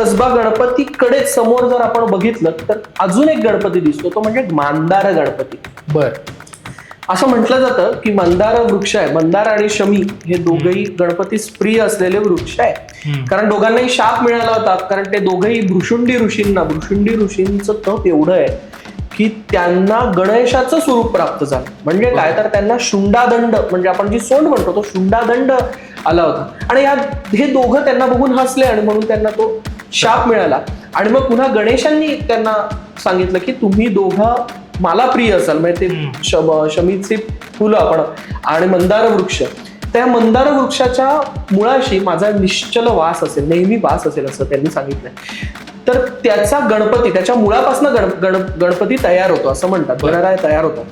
कसबा गणपतीकडेच समोर जर आपण बघितलं तर अजून एक गणपती दिसतो तो म्हणजे मांदार गणपती. बर. असं म्हटलं जातं की मंदार वृक्ष आहे. मंदार आणि शमी हे दोघही गणपतीस प्रिय असलेले वृक्ष आहे. कारण दोघांनाही शाप मिळाला होता. कारण ते दोघही भृशुंडी ऋषींना भृशुंडी ऋषींचं तप एवढं आहे की त्यांना गणेशाचं स्वरूप प्राप्त झालं. म्हणजे काय? तर त्यांना शुंडादंड म्हणजे आपण जी सोंड म्हणतो तो शुंडादंड आला होता. आणि या हे दोघं त्यांना बघून हसले आणि म्हणून त्यांना तो शाप मिळाला. आणि मग पुन्हा गणेशांनी त्यांना सांगितलं की तुम्ही दोघं मला प्रिय असाल. म्हणजे ते शम- शमीचे फुलं आपण आणि मंदार वृक्ष. त्या मंदार वृक्षाच्या मुळाशी माझा निश्चल वास असेल नेहमी वास असेल असं त्यांनी सांगितलंय. तर त्याचा गणपती त्याच्या मुळापासून गण गण गणपती तयार होतो असं म्हणतात. गणराय तयार होतात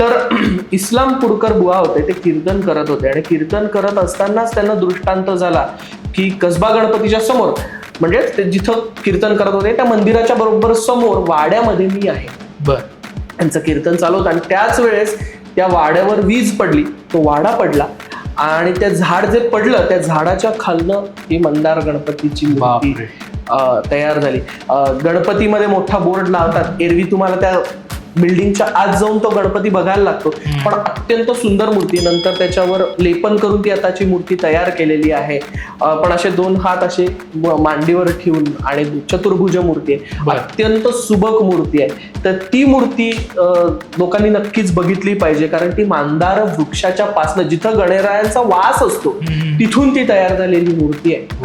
तर इस्लामपूरकर बुवा होते ते कीर्तन करत होते. आणि कीर्तन करत असतानाच त्यांना दृष्टांत झाला की कसबा गणपतीच्या समोर. म्हणजे ते जिथं कीर्तन करत होते त्या मंदिराच्या बरोबर समोर वाड्यामध्ये मी आहे. बर. त्यांचं कीर्तन चालू होतं आणि त्याच वेळेस त्या वाड्यावर वीज पडली तो वाडा पडला आणि त्या झाड जे पडलं त्या झाडाच्या खालनं ही मंदार गणपतीची मूर्ती तयार झाली. गणपतीमध्ये मोठा बोर्ड लावतात एरवी तुम्हाला त्या बिल्डिंगच्या आत जाऊन तो गणपती बघायला लागतो. पण अत्यंत सुंदर मूर्ती नंतर त्याच्यावर लेपन करून ती आताची मूर्ती तयार केलेली आहे. पण असे दोन हात असे मांडीवर ठेवून आणि चतुर्भुज मूर्ती आहे. अत्यंत सुबक मूर्ती आहे. तर ती मूर्ती लोकांनी नक्कीच बघितली पाहिजे. कारण ती मांदार वृक्षाच्या पासनं जिथं गणरायांचा वास असतो. तिथून ती तयार झालेली मूर्ती आहे.